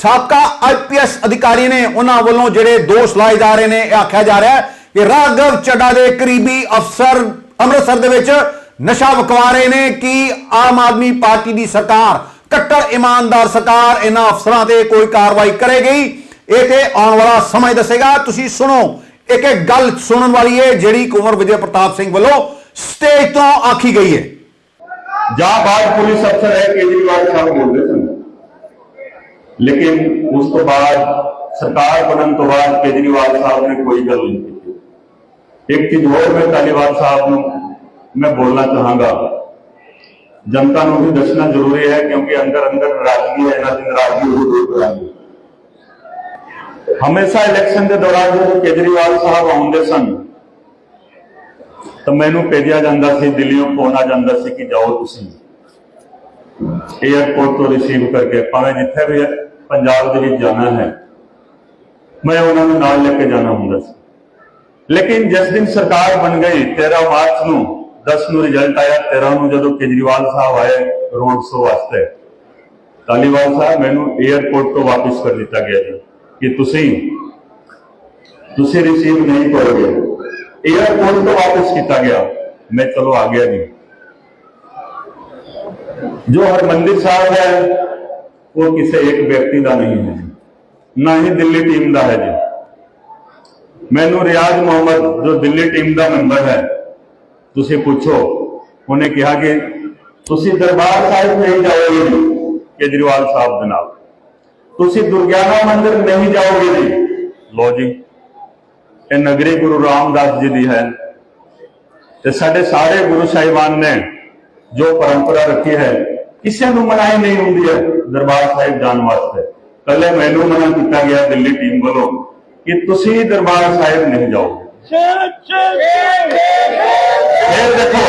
ਸਾਬਕਾ ਆਈਪੀਐਸ ਅਧਿਕਾਰੀ ਨੇ ਉਹਨਾਂ ਵੱਲੋਂ ਜਿਹੜੇ ਦੋਸ਼ ਲਾਏ ਜਾ ਰਹੇ ਨੇ, ਇਹ ਆਖਿਆ ਜਾ ਰਿਹਾ ਹੈ ਕਿ ਰਾਘਵ ਚੱਡਾ ਦੇ ਕਰੀਬੀ ਅਫਸਰ ਅੰਮ੍ਰਿਤਸਰ ਦੇ ਵਿੱਚ ਨਸ਼ਾ ਵਕਵਾ ਰਹੇ ਨੇ ਕਿ ਆਮ ਆਦਮੀ ਪਾਰਟੀ ਦੀ ਸਰਕਾਰ ਕੱਟੜ ਇਮਾਨਦਾਰ ਸਰਕਾਰ ਇਹਨਾਂ ਅਫਸਰਾਂ ਤੇ ਕੋਈ ਕਾਰਵਾਈ ਕਰੇਗੀ। ਇਹ ਤੇ ਆਉਣ ਵਾਲਾ ਸਮਾਂ ਦੱਸੇਗਾ। ਤੁਸੀਂ ਸੁਣੋ, ਇੱਕ ਇੱਕ ਗੱਲ ਸੁਣਨ ਵਾਲੀ ਹੈ ਜਿਹੜੀ ਕੁਮਰ ਵਿਜੇ ਪ੍ਰਤਾਪ ਸਿੰਘ ਵੱਲੋਂ ਸਟੇਜ ਤੋਂ ਆਖੀ ਗਈ ਹੈ
ਜਾਂ ਬਾਅਦ ਪੁਲਿਸ ਅਫਸਰ ਹੈ ਕੇਜਰੀਵਾਲ ਸਾਹਿਬ ਬੋਲਦੇ ਸਨ। ਲੇਕਿਨ ਉਸ ਤੋਂ ਬਾਅਦ ਸਰਕਾਰ ਬਣਨ ਤੋਂ ਬਾਅਦ ਕੇਜਰੀਵਾਲ ਸਾਹਿਬ ਨੇ ਕੋਈ ਗੱਲ ਨਹੀਂ ਕੀਤੀ। ਇੱਕ ਚੀਜ਼ ਹੋਰ ਮੈਂ ਧੰਨਵਾਦ ਸਾਹਿਬ ਨੂੰ ਮੈਂ ਬੋਲਣਾ ਚਾਹਾਂਗਾ। ਜਨਤਾ ਨੂੰ ਵੀ ਦੱਸਣਾ ਜ਼ਰੂਰੀ ਹੈ ਕਿਉਂਕਿ ਅੰਦਰ ਅੰਦਰ ਨਾਰਾਜ਼ਗੀ ਹੈ, ਇਹਨਾਂ ਨਾਰਾਜ਼ਗੀ ਉਹ ਦੂਰ ਕਰਾਂਗੇ। ਹਮੇਸ਼ਾ ਇਲੈਕਸ਼ਨ ਦੇ ਦੌਰਾਨ ਜਦੋਂ ਕੇਜਰੀਵਾਲ ਸਾਹਿਬ ਆਉਂਦੇ ਸਨ, ਤਾਂ ਮੈਨੂੰ ਭੇਜਿਆ ਜਾਂਦਾ ਸੀ, ਦਿੱਲੀੋਂ ਫੋਨ ਆ ਜਾਂਦਾ ਸੀ ਕਿ ਜਾਓ ਤੁਸੀਂ। ਏਅਰਪੋਰਟ ਤੋਂ ਰਿਸੀਵ ਕਰਕੇ ਭਾਵੇਂ ਜਿੱਥੇ ਵੀ ਪੰਜਾਬ ਦੇ ਵਿੱਚ ਜਾਣਾ ਹੈ। ਮੈਂ ਉਹਨਾਂ ਨੂੰ ਨਾਲ ਲੈ ਕੇ ਜਾਣਾ ਹੁੰਦਾ ਸੀ। ਲੇਕਿਨ ਜਿਸ ਦਿਨ ਸਰਕਾਰ ਬਣ ਗਈ 13 ਮਾਰਚ ਨੂੰ 10 ਨੂੰ ਰਿਜ਼ਲਟ ਆਇਆ 13 ਨੂੰ ਜਦੋਂ ਕੇਜਰੀਵਾਲ ਸਾਹਿਬ ਆਏ ਰੋਡ ਸ਼ੋ ਵਾਸਤੇ। ਤਾਲੀਵਾਲ ਸਾਹਿਬ, ਮੈਨੂੰ 에ਅਰਪੋਰਟ ਤੋਂ ਵਾਪਸ ਕਰ ਦਿੱਤਾ ਗਿਆ ਜੀ, ਕਿ ਤੁਸੀਂ ਤੁਸੀਂ ਰਿਸੀਵ ਨਹੀਂ ਕਰੋਗੇ। 에ਅਰਪੋਰਟ ਤੋਂ ਵਾਪਸ ਕੀਤਾ ਗਿਆ। ਮੈਂ ਚਲੋ ਆ ਗਿਆ ਜੀ। ਜੋ ਹਰ ਮੰਦਿਰ ਸਾਹਿਬ ਹੈ, ਉਹ ਕਿਸੇ ਇੱਕ ਵਿਅਕਤੀ ਦਾ ਨਹੀਂ ਹੈ ਨਾ ਹੀ ਦਿੱਲੀ ਟੀਮ ਦਾ ਹੈ ਜੀ। ਮੈਨੂੰ ਰਿਆਜ਼ ਮੁਹੰਮਦ, ਜੋ ਦਿੱਲੀ ਟੀਮ ਦਾ ਮੈਂਬਰ ਹੈ, ਤੁਸੀਂ ਪੁੱਛੋ। ਉਹਨੇ ਕਿਹਾ ਕਿ ਤੁਸੀਂ ਦਰਬਾਰ ਸਾਹਿਬ ਨਹੀਂ ਜਾਓਗੇ ਕੇਜਰੀਵਾਲ ਸਾਹਿਬ ਦੇ ਨਾਲ। ਤੁਸੀਂ ਦੁਰਗਿਆਨਾ ਮੰਦਿਰ ਨਹੀਂ ਜਾਓਗੇ ਜੀ। ਲੋ ਜੀ, ਇਹ ਨਗਰੀ ਗੁਰੂ ਰਾਮਦਾਸ ਜੀ ਦੀ ਹੈ। ਤੇ ਸਾਡੇ ਸਾਰੇ ਗੁਰੂ ਸਾਹਿਬਾਨ ਨੇ ਜੋ ਪਰੰਪਰਾ ਰੱਖੀ ਹੈ, ਕਿਸੇ ਨੂੰ ਮਨਾਈ ਨਹੀਂ ਹੁੰਦੀ ਹੈ ਦਰਬਾਰ ਸਾਹਿਬ ਜਾਣ ਵਾਸਤੇ। ਪਹਿਲੇ ਮੈਨੂੰ ਮਨਾ ਕੀਤਾ ਗਿਆ ਦਿੱਲੀ ਟੀਮ ਵੱਲੋਂ। ਕਿ ਤੁਸੀਂ ਦਰਬਾਰ ਸਾਹਿਬ ਨਹੀਂ ਜਾਓਗੇ। ਫਿਰ ਦੇਖੋ,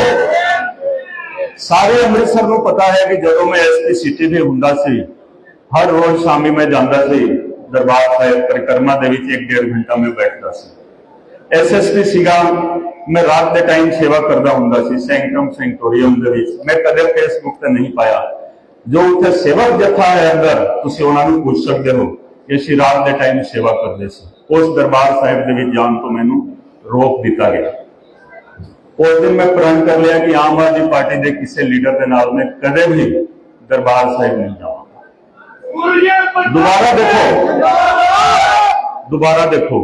ਸਾਰੇ ਅੰਮ੍ਰਿਤਸਰ ਨੂੰ ਪਤਾ ਹੈ ਕਿ ਜਦੋਂ ਮੈਂ ਐਸਪੀ ਸਿਟੀ ਦੇ ਹੁੰਦਾ ਸੀ, ਹਰ ਰੋਜ਼ ਸ਼ਾਮੀ ਮੈਂ ਜਾਂਦਾ ਸੀ, ਦਰਬਾਰ ਸਾਹਿਬ ਪਰਿਕਰਮਾ ਦੇ ਵਿੱਚ 1.5 ਘੰਟਾ ਮੈਂ ਬੈਠਦਾ ਸੀ। ਐਸਐਸਪੀ ਸੀਗਾ, ਮੈਂ ਰਾਤ ਦੇ ਟਾਈਮ ਸੇਵਾ ਕਰਦਾ ਹੁੰਦਾ ਸੀ, ਸੈਂਕਟਮ ਸੈਂਟੋਰੀਅਮ ਦੇ ਵਿੱਚ। ਮੈਂ ਕਦੇ ਫੇਸਬੁੱਕ ਤੇ ਨਹੀਂ ਪਾਇਆ। ਜੋ ਉੱਥੇ ਸੇਵਕ ਜਥਾ ਹੈ ਅੰਦਰ, ਤੁਸੀਂ ਉਹਨਾਂ ਨੂੰ ਪੁੱਛ ਸਕਦੇ ਹੋ ਕਿ ਅਸੀਂ ਰਾਤ ਦੇ ਟਾਈਮ ਸੇਵਾ ਕਰਦੇ ਸੀ। ਉਸ ਦਰਬਾਰ ਸਾਹਿਬ ਦੇ ਵਿੱਚ ਜਾਣ ਤੋਂ ਮੈਨੂੰ ਰੋਕ ਦਿੱਤਾ ਗਿਆ। ਉਸ ਦਿਨ ਮੈਂ ਪ੍ਰਣ ਕਰ ਲਿਆ ਕਿ ਆਮ ਆਦਮੀ ਪਾਰਟੀ ਦੇ ਕਿਸੇ ਲੀਡਰ ਦੇ ਨਾਲ ਮੈਂ ਕਦੇ ਵੀ ਦਰਬਾਰ ਸਾਹਿਬ ਨਹੀਂ ਜਾਵਾਂਗਾ। ਦੁਬਾਰਾ ਦੇਖੋ ਦੁਬਾਰਾ ਦੇਖੋ,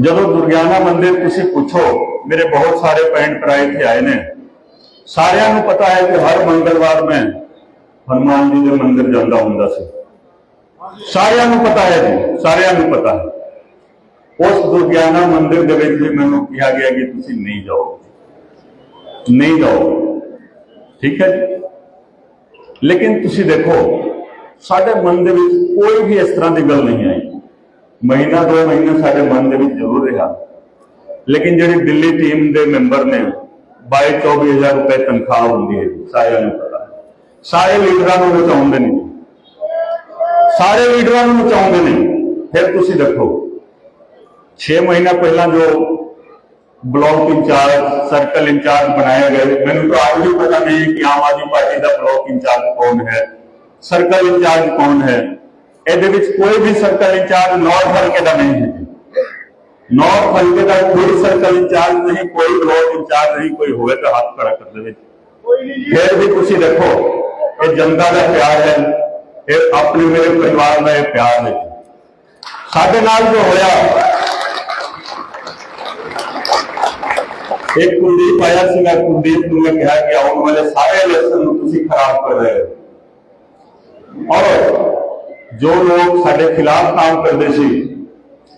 ਜਦੋਂ ਦੁਰਗਿਆਨਾ ਮੰਦਿਰ ਤੁਸੀਂ ਪੁੱਛੋ, ਮੇਰੇ ਬਹੁਤ ਸਾਰੇ ਭੈਣ ਭਰਾ ਇੱਥੇ ਆਏ ਨੇ। ਸਾਰਿਆਂ ਨੂੰ ਪਤਾ ਹੈ ਕਿ ਹਰ ਮੰਗਲਵਾਰ ਮੈਂ ਹਨੂਮਾਨ ਜੀ ਦੇ ਮੰਦਿਰ ਜਾਂਦਾ ਹੁੰਦਾ ਸੀ। ਸਾਰਿਆਂ ਨੂੰ ਪਤਾ ਹੈ ਜੀ, ਸਾਰਿਆਂ ਨੂੰ ਪਤਾ ਹੈ। ਉਸ ਦੁਰਗਿਆਨਾ ਮੰਦਿਰ ਦੇ ਵਿੱਚ ਵੀ ਮੈਨੂੰ ਕਿਹਾ ਗਿਆ ਕਿ ਤੁਸੀਂ ਨਹੀਂ ਜਾਓ ਨਹੀਂ ਜਾਓ ਠੀਕ ਹੈ ਜੀ? ਲੇਕਿਨ ਤੁਸੀਂ ਦੇਖੋ, ਸਾਡੇ ਮਨ ਦੇ ਵਿੱਚ ਕੋਈ ਵੀ ਇਸ ਤਰ੍ਹਾਂ ਦੀ ਗੱਲ ਨਹੀਂ ਆਈ। ਮਹੀਨਾ, ਦੋ ਮਹੀਨਾ ਸਾਡੇ ਮਨ ਦੇ ਵਿੱਚ ਜ਼ਰੂਰ ਰਿਹਾ। ਲੇਕਿਨ ਜਿਹੜੀ ਦਿੱਲੀ ਟੀਮ ਦੇ ਮੈਂਬਰ ਨੇ 22 24000 ਰੁਪਏ ਤਨਖਾਹ ਹੁੰਦੀ ਹੈ, ਸਾਰਿਆਂ ਨੂੰ ਪਤਾ। ਹੈ ਸਾਰੇ ਲੀਡਰਾਂ ਨੂੰ ਬਚਾਉਂਦੇ ਨੇ। ਸਾਰੇ ਲੀਡਰਾਂ ਨੂੰ ਬਚਾਉਂਦੇ ਨੇ। ਫਿਰ ਤੁਸੀਂ ਦੇਖੋ 6 ਮਹੀਨਾ ਪਹਿਲਾਂ ਜੋ ਬਲਾਕ ਇੰਚਾਰਜ ਸਰਕਲ ਇੰਚਾਰਜ ਬਣਾਏ ਗਏ ਮੈਨੂੰ ਤਾਂ ਅੱਜ ਵੀ ਪਤਾ ਨਹੀਂ ਕਿ ਆਮ ਆਦਮੀ ਪਾਰਟੀ ਦਾ ਬਲਾਕ ਇੰਚਾਰਜ ਕੌਣ ਹੈ। ਸਰਕਲ ਇੰਚਾਰਜ ਕੌਣ ਹੈ? ਇਹਦੇ ਵਿੱਚ ਕੋਈ ਵੀ ਸਰਕਲ ਇੰਚਾਰਜ ਨੌਰਥ ਹਲਕੇ ਦਾ ਨਹੀਂ ਹੈ। ਨੌਰਥ ਹਲਕੇ ਦਾ ਕੋਈ ਸਰਕਲ ਇੰਚਾਰਜ ਨਹੀਂ ਕੋਈ ਬਲਾਕ ਇੰਚਾਰਜ ਨਹੀਂ ਕੋਈ ਹੋਵੇ ਤਾਂ ਹੱਥ ਖੜਾ ਕਰ ਦੇਵੇ। ਫਿਰ ਵੀ ਤੁਸੀਂ ਦੇਖੋ ਇਹ ਜਨਤਾ ਦਾ ਪਿਆਰ ਹੈ। ਇਹ ਆਪਣੇ ਮੇਰੇ ਪਰਿਵਾਰ ਦਾ ਇਹ ਪਿਆਰ ਨੇ ਸਾਡੇ ਨਾਲ ਜੋ ਹੋਇਆ, ਇੱਕ ਕੁਲਦੀਪ ਆਇਆ ਸੀਗਾ ਕੁਲਦੀਪ ਨੂੰ, ਮੈਂ ਕਿਹਾ ਕਿ ਆਉਣ ਵਾਲੇ ਸਾਰੇ ਇਲੈਕਸ਼ਨ ਨੂੰ ਤੁਸੀਂ ਖਰਾਬ ਕਰ ਰਹੇ ਹੋ। ਔਰ ਜੋ ਲੋਕ ਸਾਡੇ ਖਿਲਾਫ ਕੰਮ ਕਰਦੇ ਸੀ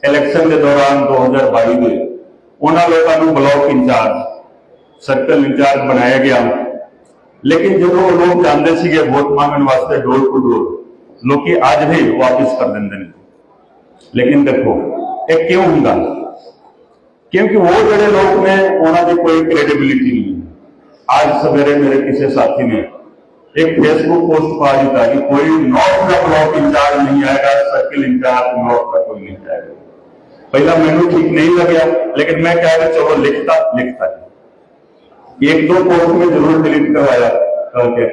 ਇਲੈਕਸ਼ਨ ਦੇ ਦੌਰਾਨ 2022 ਦੇ, ਉਹਨਾਂ ਲੋਕਾਂ ਨੂੰ ਬਲਾਕ ਇੰਚਾਰਜ ਸਰਕਲ ਇੰਚਾਰਜ ਬਣਾਇਆ ਗਿਆ। ਲੇਕਿਨ ਜਦੋਂ ਉਹ ਲੋਕ ਜਾਂਦੇ ਸੀਗੇ ਵੋਟ ਮੰਗਣ ਵਾਸਤੇ, ਡੋਰ ਟੂ ਡੋਰ ਲੋਕੀ ਅੱਜ ਵੀ ਵਾਪਸ ਕਰ ਦਿੰਦੇ ਨੇ ਲੇਕਿਨ ਦੇਖੋ ਇਹ ਕਿਉਂ ਹੁੰਦਾ ਕਿਉਂਕਿ ਉਹ ਜਿਹੜੇ ਲੋਕ ਨੇ ਉਹਨਾਂ ਦੀ ਕੋਈ ਕ੍ਰੈਡੀਬਿਲਿਟੀ ਨਹੀਂ ਹੈ ਅੱਜ ਸਵੇਰੇ ਮੇਰੇ ਕਿਸੇ ਸਾਥੀ ਨੇ ਇੱਕ ਫੇਸਬੁੱਕ ਪੋਸਟ ਪਾ ਦਿੱਤਾ ਕਿ ਕੋਈ ਨੌਰਥ ਦਾ ਬਲਾਕ ਇੰਚਾਰਜ ਨਹੀਂ ਆਏਗਾ ਸਰਕਲ ਇੰਚਾਰਜ ਨੌਰਥ ਦਾ ਕੋਈ ਨਹੀਂ ਆਏਗਾ ਪਹਿਲਾਂ ਮੈਨੂੰ ਠੀਕ ਨਹੀਂ ਲੱਗਿਆ ਲੇਕਿਨ ਮੈਂ ਕਿਹਾ ਕਿ ਚਲੋ ਲਿਖਤਾ ਲਿਖਤਾ ਇੱਕ ਦੋ ਪੋਸਟ ਮੈਂ ਜ਼ਰੂਰ ਡਿਲੀਟ ਕਰਵਾਇਆ ਕਰਕੇ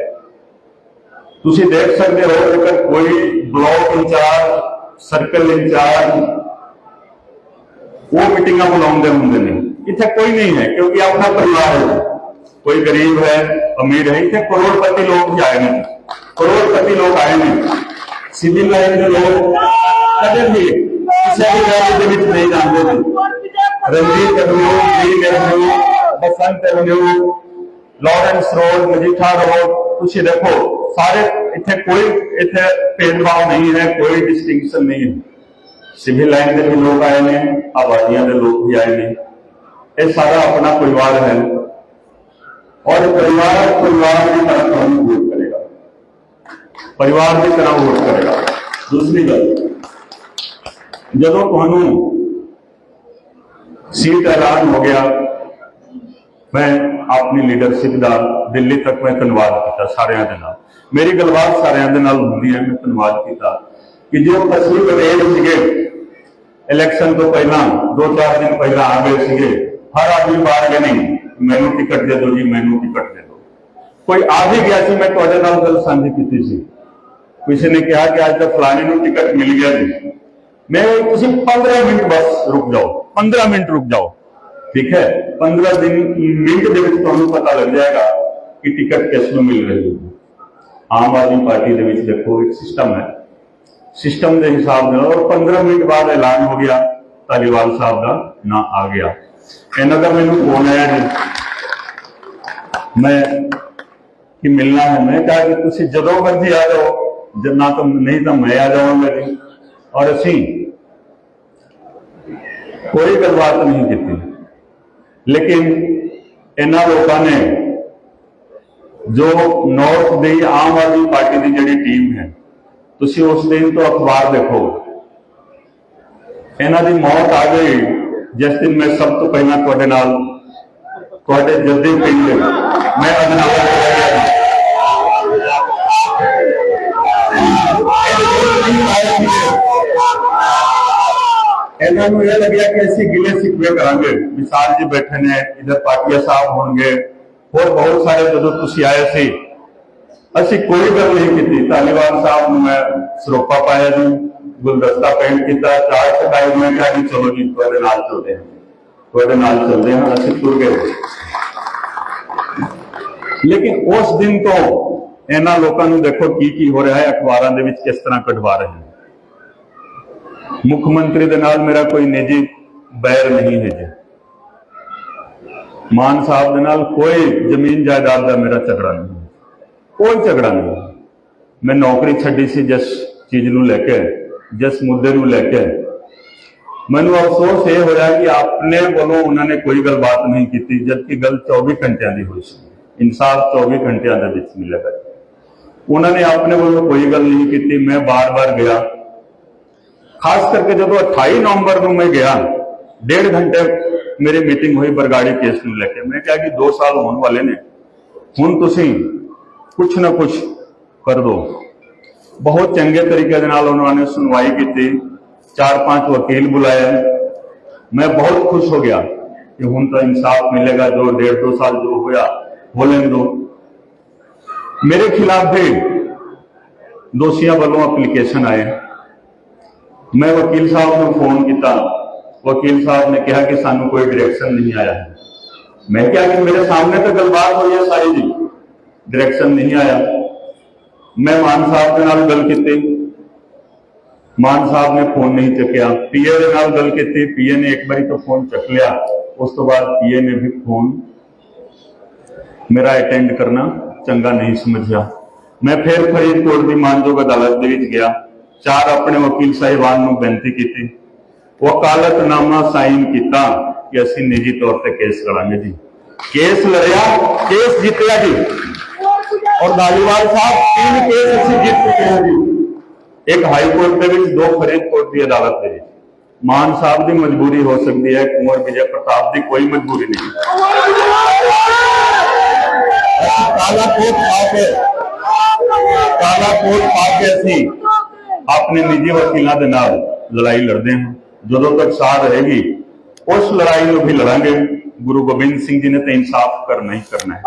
ਤੁਸੀਂ ਦੇਖ ਸਕਦੇ ਹੋ ਕਿ ਕੋਈ ਬਲਾਕ ਇੰਚਾਰਜ ਸਰਕਲ ਇੰਚਾਰਜ ਉਹ ਮੀਟਿੰਗਾਂ ਬੁਲਾਉਂਦੇ ਹੁੰਦੇ ਨੇ ਇੱਥੇ ਕੋਈ ਨਹੀਂ ਹੈ ਕਿਉਂਕਿ ਆਪਣਾ ਪਰਿਵਾਰ ਹੈ ਕੋਈ ਗਰੀਬ ਹੈ ਅਮੀਰ ਹੈ ਇੱਥੇ ਕਰੋੜਪਤੀ ਲੋਕ ਵੀ ਆਏ ਨੇ ਕਰੋੜਪਤੀ ਲੋਕ ਆਏ ਨੇ ਸਿਵਲ ਲਾਈਨ ਦੇ ਲੋਕ ਕਦੇ ਵੀ ਕਿਸੇ ਵੀ ਰੈਲੀ ਦੇ ਵਿੱਚ ਨਹੀਂ ਜਾਂਦੇ ਨੇ Ranjit avenue green avenue Basant avenue Lawrence road Majitha road ਤੁਸੀਂ ਦੇਖੋ ਸਾਰੇ ਇੱਥੇ ਕੋਈ ਇੱਥੇ ਭੇਦਭਾਵ ਨਹੀਂ ਹੈ ਕੋਈ ਡਿਸਟਿੰਕਸ਼ਨ ਨਹੀਂ ਹੈ ਸਿਵਲ ਲਾਈਨ ਦੇ ਵੀ ਲੋਕ ਆਏ ਨੇ ਆਬਾਦੀਆਂ ਦੇ ਲੋਕ ਵੀ ਆਏ ਨੇ ਇਹ ਸਾਰਾ ਆਪਣਾ ਪਰਿਵਾਰ ਹੈ ਔਰ ਪਰਿਵਾਰ ਪਰਿਵਾਰ ਦੀ ਤਰ੍ਹਾਂ ਤੁਹਾਨੂੰ ਵੋਟ ਕਰੇਗਾ ਪਰਿਵਾਰ ਦੀ ਤਰ੍ਹਾਂ ਵੋਟ ਕਰੇਗਾ ਦੂਸਰੀ ਗੱਲ ਜਦੋਂ ਤੁਹਾਨੂੰ ਸੀਟ ਐਲਾਨ ਹੋ ਗਿਆ ਮੈਂ ਆਪਣੀ ਲੀਡਰਸ਼ਿਪ ਦਾ ਦਿੱਲੀ ਤੱਕ ਮੈਂ ਧੰਨਵਾਦ ਕੀਤਾ ਸਾਰਿਆਂ ਦੇ ਨਾਲ। ਮੇਰੀ ਗੱਲਬਾਤ ਸਾਰਿਆਂ ਦੇ ਨਾਲ ਹੁੰਦੀ ਹੈ, ਮੈਂ ਧੰਨਵਾਦ ਕੀਤਾ। ਕਿ ਜੋ ਪਛਲੀ ਪਟੇਲ ਸੀਗੇ ਇਲੈਕਸ਼ਨ ਤੋਂ ਪਹਿਲਾਂ ਦੋ ਚਾਰ ਦਿਨ ਪਹਿਲਾਂ ਆ ਗਏ ਸੀਗੇ, ਹਰ ਆਦਮੀ ਬਾਹਰ ਗਏ ਨਹੀਂ, ਮੈਨੂੰ ਟਿਕਟ ਦੇ ਦਿਓ ਜੀ, ਮੈਨੂੰ ਟਿਕਟ ਦੇ ਦਿਓ। ਕੋਈ ਆ ਵੀ ਗਿਆ ਸੀ, ਮੈਂ ਤੁਹਾਡੇ ਨਾਲ ਗੱਲ ਸਾਂਝੀ ਕੀਤੀ ਸੀ। ਕਿਸੇ ਨੇ ਕਿਹਾ ਕਿ ਅੱਜ ਤਾਂ ਫਲਾਣੇ ਨੂੰ ਟਿਕਟ ਮਿਲ ਗਿਆ ਜੀ। ਮੈਂ, ਤੁਸੀਂ 15 ਮਿੰਟ ਬਸ ਰੁਕ ਜਾਓ 15 ਮਿੰਟ ਰੁਕ ਜਾਓ। ਠੀਕ ਹੈ? 15 ਦਿਨ ਮਿੰਟ ਦੇ ਵਿੱਚ ਤੁਹਾਨੂੰ ਪਤਾ ਲੱਗ ਜਾਏਗਾ ਕਿ ਟਿਕਟ ਕਿਸ ਨੂੰ ਮਿਲ ਰਹੀ ਹੈ। ਆਮ ਆਦਮੀ ਪਾਰਟੀ ਦੇ ਵਿੱਚ ਦੇਖੋ ਇੱਕ ਸਿਸਟਮ ਹੈ। ਸਿਸਟਮ ਦੇ ਹਿਸਾਬ ਨਾਲ ਔਰ 15 ਮਿੰਟ ਬਾਅਦ ਐਲਾਨ ਹੋ ਗਿਆ, ਧਾਲੀਵਾਲ ਸਾਹਿਬ ਦਾ ਨਾਂ ਆ ਗਿਆ। ਇਹਨਾਂ ਦਾ ਮੈਨੂੰ ਫੋਨ ਆਇਆ ਜੀ। ਮੈਂ ਕਿ ਮਿਲਣਾ ਹੈ। ਮੈਂ ਕਿਹਾ ਕਿ ਤੁਸੀਂ ਜਦੋਂ ਮਰਜ਼ੀ ਆ ਜਾਓ। ਜਦ ਨਾ ਤਾਂ ਨਹੀਂ ਤਾਂ ਮੈਂ ਆ ਜਾਵਾਂਗਾ ਜੀ। ਔਰ ਅਸੀਂ ਕੋਈ ਗੱਲਬਾਤ ਨਹੀਂ ਕੀਤੀ। ਲੇਕਿਨ ਇਹਨਾਂ ਲੋਕਾਂ ਨੇ ਜੋ ਨਾਰਥ ਦੀ ਆਮ ਆਦਮੀ ਪਾਰਟੀ ਦੀ ਜਿਹੜੀ ਟੀਮ ਹੈ, ਤੁਸੀਂ ਉਸ ਦਿਨ ਤੋਂ ਅਖਬਾਰ ਦੇਖੋ। ਇਹਨਾਂ ਦੀ ਮੌਤ ਆ ਗਈ, ਜਿਸ ਦਿਨ ਮੈਂ ਸਭ ਤੋਂ ਪਹਿਲਾਂ ਤੁਹਾਡੇ ਨਾਲ, ਤੁਹਾਡੇ ਜਲਦੀ ਪਿੰਡ, ਮੈਂ ਅਜਨਾਲਾ ਤੋਂ ਗਿਆ ਇਹਨਾਂ ਨੂੰ ਇਹ ਲੱਗਿਆ ਕਿ ਅਸੀਂ ਗਿਲੇ ਸਿੱਖੇ ਕਰਾਂਗੇ। ਵਿਸਾਲ ਜੀ ਬੈਠੇ ਨੇ, ਇਧਰ ਪਾਟਿਆ ਸਾਹਿਬ ਹੋਣਗੇ। ਹੋਰ ਬਹੁਤ ਸਾਰੇ ਜਦੋਂ ਤੁਸੀਂ ਆਏ ਸੀ, ਅਸੀਂ ਕੋਈ ਗੱਲ ਨਹੀਂ ਕੀਤੀ। ਤਾਲੀਬਾਨ ਸਾਹਿਬ ਨੂੰ ਮੈਂ ਸਰੋਪਾ ਪਾਇਆ ਜੀ, ਗੁਲਦਸਤਾ ਪੇਂਟ ਕੀਤਾ, ਚਾਰ ਚਕਾਈ ਮੈਂ ਕਿਹਾ ਕਿ ਚਲੋ ਜੀ, ਤੁਹਾਡੇ ਨਾਲ ਚੱਲਦੇ ਹਾਂ। ਤੁਹਾਡੇ ਨਾਲ ਚੱਲਦੇ ਹਾਂ, ਅਸੀਂ ਤੁਰ ਗਏ। ਲੇਕਿਨ ਉਸ ਦਿਨ ਤੋਂ ਇਹਨਾਂ ਲੋਕਾਂ ਨੂੰ ਦੇਖੋ ਕੀ ਕੀ ਹੋ ਰਿਹਾ ਹੈ, ਅਖਬਾਰਾਂ ਦੇ ਵਿੱਚ ਕਿਸ ਤਰ੍ਹਾਂ ਕਢਵਾ ਰਹੇ ਨੇ। ਮੁੱਖ ਮੰਤਰੀ ਦੇ ਨਾਲ ਮੇਰਾ ਕੋਈ ਨਿੱਜੀ ਬੈਰ ਨਹੀਂ ਹੈ ਜੀ। ਮਾਨ ਸਾਹਿਬ ਦੇ ਨਾਲ ਕੋਈ ਜ਼ਮੀਨ ਜਾਇਦਾਦ ਦਾ ਮੇਰਾ ਝਗੜਾ ਨਹੀਂ ਕੋਈ ਝਗੜਾ ਨਹੀਂ ਮੈਂ ਨੌਕਰੀ ਛੱਡੀ ਸੀ ਜਿਸ ਚੀਜ਼ ਨੂੰ ਲੈ ਕੇ, ਜਿਸ ਮੁੱਦੇ ਨੂੰ ਲੈ ਕੇ। ਮੈਨੂੰ ਅਫਸੋਸ ਇਹ ਹੋਇਆ ਕਿ ਆਪਣੇ ਵੱਲੋਂ ਉਹਨਾਂ ਨੇ ਕੋਈ ਗੱਲਬਾਤ ਨਹੀਂ ਕੀਤੀ, ਜਦਕਿ ਗੱਲ 24 ਘੰਟਿਆਂ ਦੀ ਹੋਈ ਸੀ। ਇਨਸਾਫ 24 ਘੰਟਿਆਂ ਦੇ ਵਿੱਚ ਮਿਲਿਆ ਉਹਨਾਂ ਨੇ ਆਪਣੇ ਵੱਲੋਂ ਕੋਈ ਗੱਲ ਨਹੀਂ ਕੀਤੀ। ਮੈਂ ਬਾਰ-ਬਾਰ ਗਿਆ। ਖਾਸ ਕਰਕੇ ਜਦੋਂ 28 ਨਵੰਬਰ ਨੂੰ ਮੈਂ ਗਿਆ ਡੇਢ ਘੰਟੇ ਮੇਰੀ ਮੀਟਿੰਗ ਹੋਈ ਬਰਗਾੜੀ ਕੇਸ ਨੂੰ ਲੈ ਕੇ ਮੈਂ ਕਿਹਾ ਕਿ 2 ਸਾਲ ਹੋਣ ਵਾਲੇ ਨੇ ਹੁਣ ਤੁਸੀਂ ਕੁਛ ਨਾ ਕੁਛ ਕਰ ਦੋ ਬਹੁਤ ਚੰਗੇ ਤਰੀਕੇ ਦੇ ਨਾਲ ਉਹਨਾਂ ਨੇ ਸੁਣਵਾਈ ਕੀਤੀ ਚਾਰ ਪੰਜ ਵਕੀਲ ਬੁਲਾਏ ਮੈਂ ਬਹੁਤ ਖੁਸ਼ ਹੋ ਗਿਆ ਕਿ ਹੁਣ ਤਾਂ ਇਨਸਾਫ ਮਿਲੇਗਾ ਜੋ ਡੇਢ ਦੋ ਸਾਲ ਜੋ ਹੋਇਆ ਹੋ ਲੈਣ ਦੋ ਮੇਰੇ ਖਿਲਾਫ ਵੀ ਦੋਸ਼ੀਆਂ ਵੱਲੋਂ ਐਪਲੀਕੇਸ਼ਨ ਆਏ ਮੈਂ ਵਕੀਲ ਸਾਹਿਬ ਨੂੰ ਫੋਨ ਕੀਤਾ ਵਕੀਲ ਸਾਹਿਬ ਨੇ ਕਿਹਾ ਕਿ ਸਾਨੂੰ ਕੋਈ ਡਾਇਰੈਕਸ਼ਨ ਨਹੀਂ ਆਇਆ ਹੈ ਮੈਂ ਕਿਹਾ ਕਿ ਮੇਰੇ ਸਾਹਮਣੇ ਤਾਂ ਗੱਲਬਾਤ ਹੋਈ ਹੈ ਸਾਰੀ ਜੀ ਡਾਇਰੈਕਸ਼ਨ ਨਹੀਂ ਆਇਆ ਮੈਂ ਮਾਨ ਸਾਹਿਬ ਦੇ ਨਾਲ ਗੱਲ ਕੀਤੀ ਮਾਨ ਸਾਹਿਬ ਨੇ ਫੋਨ ਨਹੀਂ ਚੱਕਿਆ ਪੀਏ ਦੇ ਨਾਲ ਗੱਲ ਕੀਤੀ ਪੀਏ ਨੇ ਇੱਕ ਵਾਰੀ ਤਾਂ ਫੋਨ ਚੱਕ ਲਿਆ ਉਸ ਤੋਂ ਬਾਅਦ ਪੀਏ ਨੇ ਵੀ ਫੋਨ ਮੇਰਾ ਅਟੈਂਡ ਕਰਨਾ ਚੰਗਾ ਨਹੀਂ ਸਮਝਿਆ ਮੈਂ ਫਿਰ ਫਰੀਦਕੋਟ ਦੀ ਮਾਨਯੋਗ ਅਦਾਲਤ ਦੇ ਵਿੱਚ ਗਿਆ ਚਾਰ ਆਪਣੇ ਵਕੀਲ ਸਾਹਿਬਾਨ ਨੂੰ ਬੇਨਤੀ ਕੀਤੀ। ਵਕਾਲਤਨਾਮਾ ਸਾਈਨ ਕੀਤਾ ਕਿ ਅਸੀਂ ਨਿੱਜੀ ਤੌਰ ਤੇ ਕੇਸ ਲੜਾਂਗੇ ਜੀ। ਕੇਸ ਲੜਿਆ, ਕੇਸ ਜਿੱਤਿਆ ਜੀ। ਔਰ ਦਾਲੀਵਾਲ ਸਾਹਿਬ, ਤਿੰਨ ਕੇਸ ਅਸੀਂ ਜਿੱਤ ਚੁੱਕੇ ਹਾਂ ਜੀ। ਇੱਕ ਹਾਈ ਕੋਰਟ ਦੇ ਵਿੱਚ, ਦੋ ਫਰੀਦਕੋਟ ਦੀ ਅਦਾਲਤ ਦੇ ਵਿੱਚ। ਮਾਨ ਸਾਹਿਬ ਦੀ ਮਜਬੂਰੀ ਹੋ ਸਕਦੀ ਹੈ, ਕੁੰਵਰ ਵਿਜੇ ਪ੍ਰਤਾਪ ਦੀ ਕੋਈ ਮਜਬੂਰੀ ਨਹੀਂ। ਕਾਲਾ ਕੋਟ ਪਾ ਕੇ, ਕਾਲਾ ਕੋਟ ਪਾ ਕੇ ਅਸੀਂ ਆਪਣੇ ਨਿੱਜੀ ਵਕੀਲਾਂ ਦੇ ਨਾਲ ਲੜਾਈ ਲੜਦੇ ਹਾਂ। ਜਦੋਂ ਤੱਕ ਸਾਥ ਰਹੇਗੀ ਉਸ ਲੜਾਈ ਨੂੰ ਵੀ ਲੜਾਂਗੇ। ਗੁਰੂ ਗੋਬਿੰਦ ਸਿੰਘ ਜੀ ਨੇ ਤਾਂ ਇਨਸਾਫ ਕਰਨਾ ਹੀ ਕਰਨਾ ਹੈ।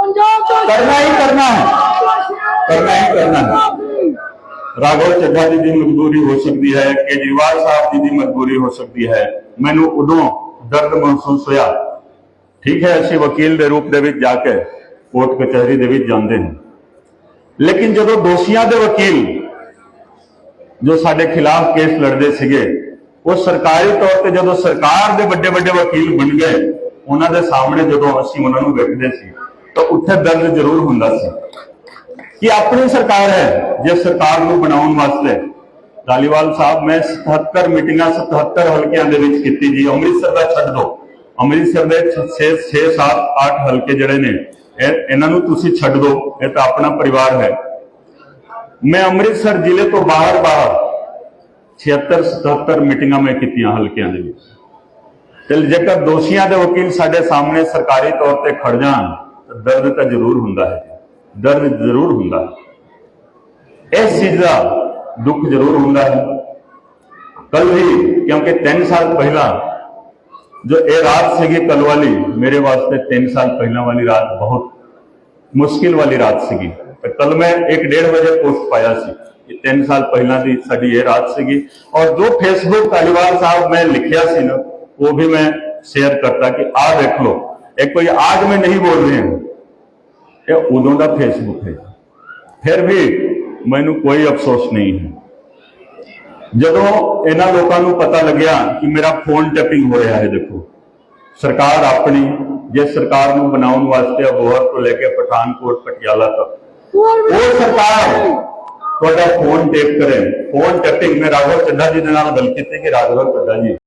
ਕਰਨਾ ਹੀ ਕਰਨਾ ਹੈ। ਕਰਨਾ ਹੀ ਕਰਨਾ ਹੈ। ਰਾਘਵ ਚੱਡਾ ਜੀ ਦੀ ਮਜਬੂਰੀ ਹੋ ਸਕਦੀ ਹੈ ਕੇਜਰੀਵਾਲ ਸਾਹਿਬ ਜੀ ਦੀ ਮਜਬੂਰੀ ਹੋ ਸਕਦੀ ਹੈ। ਮੈਨੂੰ ਉਦੋਂ ਦਰਦ ਮਹਿਸੂਸ ਹੋਇਆ। ਠੀਕ ਹੈ ਅਸੀਂ ਵਕੀਲ ਦੇ ਰੂਪ ਦੇ ਵਿੱਚ ਜਾ ਕੇ ਕੋਰਟ ਕਚਹਿਰੀ ਦੇ ਵਿੱਚ ਜਾਂਦੇ ਨੇ ਲੇਕਿਨ ਜਦੋਂ ਦੋਸ਼ੀਆਂ ਦੇ ਵਕੀਲ ਜੋ ਸਾਡੇ ਖਿਲਾਫ ਕੇਸ ਲੜਦੇ ਸੀਗੇ, ਉਹ ਸਰਕਾਰੀ ਤੌਰ ਤੇ ਜਦੋਂ ਸਰਕਾਰ ਦੇ ਵੱਡੇ ਵੱਡੇ ਵਕੀਲ ਬਣ ਗਏ, ਉਹਨਾਂ ਦੇ ਸਾਹਮਣੇ ਜਦੋਂ ਅਸੀਂ ਉਹਨਾਂ ਨੂੰ ਵੇਖਦੇ ਸੀ, ਤਾਂ ਉੱਥੇ ਦਰਦ ਜ਼ਰੂਰ ਹੁੰਦਾ ਸੀ। ਕਿ ਆਪਣੀ ਸਰਕਾਰ ਹੈ, ਜੇ ਸਰਕਾਰ ਨੂੰ ਬਣਾਉਣ ਵਾਸਤੇ? ਧਾਲੀਵਾਲ ਸਾਹਿਬ, ਮੈਂ 77 ਮੀਟਿੰਗਾਂ 77 ਹਲਕਿਆਂ ਦੇ ਵਿੱਚ ਕੀਤੀ ਜੀ। ਅੰਮ੍ਰਿਤਸਰ ਦਾ ਛੱਡ ਦਿਓ। ਅੰਮ੍ਰਿਤਸਰ ਦੇ 6 6 7 8 ਹਲਕੇ ਜਿਹੜੇ ਨੇ, ਇਹ, ਇਹਨਾਂ ਨੂੰ ਤੁਸੀਂ ਛੱਡ ਦਿਓ। ਇਹ ਤਾਂ ਆਪਣਾ ਪਰਿਵਾਰ ਹੈ। ਮੈਂ ਅੰਮ੍ਰਿਤਸਰ ਜ਼ਿਲ੍ਹੇ ਤੋਂ ਬਾਹਰ ਬਾਹਰ 76 77 ਮੀਟਿੰਗਾਂ ਮੈਂ ਕੀਤੀਆਂ ਹਲਕਿਆਂ ਦੇ ਵਿੱਚ। ਤੇ ਜੇਕਰ ਦੋਸ਼ੀਆਂ ਦੇ ਵਕੀਲ ਸਾਡੇ ਸਾਹਮਣੇ ਸਰਕਾਰੀ ਤੌਰ ਤੇ ਖੜ ਜਾਣ, ਤਾਂ ਦਰਦ ਤਾਂ ਜ਼ਰੂਰ ਹੁੰਦਾ ਹੈ ਦਰਦ ਜ਼ਰੂਰ ਹੁੰਦਾ ਹੈ। ਇਸ ਚੀਜ਼ ਦਾ ਦੁੱਖ ਜ਼ਰੂਰ ਹੁੰਦਾ ਹੈ। ਕੱਲ ਹੀ ਕਿਉਂਕਿ 3 ਸਾਲ ਪਹਿਲਾਂ ਜੋ ਇਹ ਰਾਤ ਸੀਗੀ ਕੱਲ ਵਾਲੀ, ਮੇਰੇ ਵਾਸਤੇ 3 ਸਾਲ ਪਹਿਲਾਂ ਵਾਲੀ ਰਾਤ ਬਹੁਤ ਮੁਸ਼ਕਿਲ ਵਾਲੀ ਰਾਤ ਸੀਗੀ। ਤੇ ਕੱਲ ਮੈਂ 1:30 ਵਜੇ ਪੋਸਟ ਪਾਇਆ ਸੀ ਕਿ 3 ਸਾਲ ਪਹਿਲਾਂ ਦੀ ਸਾਡੀ ਇਹ ਰਾਤ ਸੀਗੀ। ਔਰ ਜੋ ਫੇਸਬੁੱਕ ਤਾਲੀਵਾਲ ਸਾਹਿਬ ਮੈਂ ਲਿਖਿਆ ਸੀ ਨਾ, ਉਹ ਵੀ ਮੈਂ ਸ਼ੇਅਰ ਕਰਤਾ ਕਿ ਆਹ ਦੇਖ ਲਓ, ਇਹ ਕੋਈ ਆਜ ਮੈਂ ਨਹੀਂ ਬੋਲ ਰਹੇ। ਹਾਂ ਇਹ ਉਦੋਂ ਦਾ ਫੇਸਬੁੱਕ ਹੈ। ਫਿਰ ਵੀ ਮੈਨੂੰ ਕੋਈ ਅਫਸੋਸ ਨਹੀਂ ਹੈ। ਜਦੋਂ ਇਹਨਾਂ ਲੋਕਾਂ ਨੂੰ ਪਤਾ ਲੱਗਿਆ ਕਿ ਮੇਰਾ ਫੋਨ ਟੈਪਿੰਗ ਹੋ ਰਿਹਾ ਹੈ, ਦੇਖੋ। ਸਰਕਾਰ ਆਪਣੀ, ਜੇ ਸਰਕਾਰ ਨੂੰ ਬਣਾਉਣ ਵਾਸਤੇ ਅਬੋਹਰ ਤੋਂ ਲੈ ਕੇ ਪਠਾਨਕੋਟ, ਪਟਿਆਲਾ ਤੱਕ ਉਹ ਸਰਕਾਰ ਤੁਹਾਡਾ ਫੋਨ ਟੇਪ ਕਰੇ। ਫੋਨ ਟੈਪਿੰਗ ਮੈਂ ਰਾਘਵ ਚੱਡਾ ਜੀ ਦੇ ਨਾਲ ਗੱਲ ਕੀਤੀ ਕਿ ਰਾਘਵ ਚੱਡਾ ਜੀ।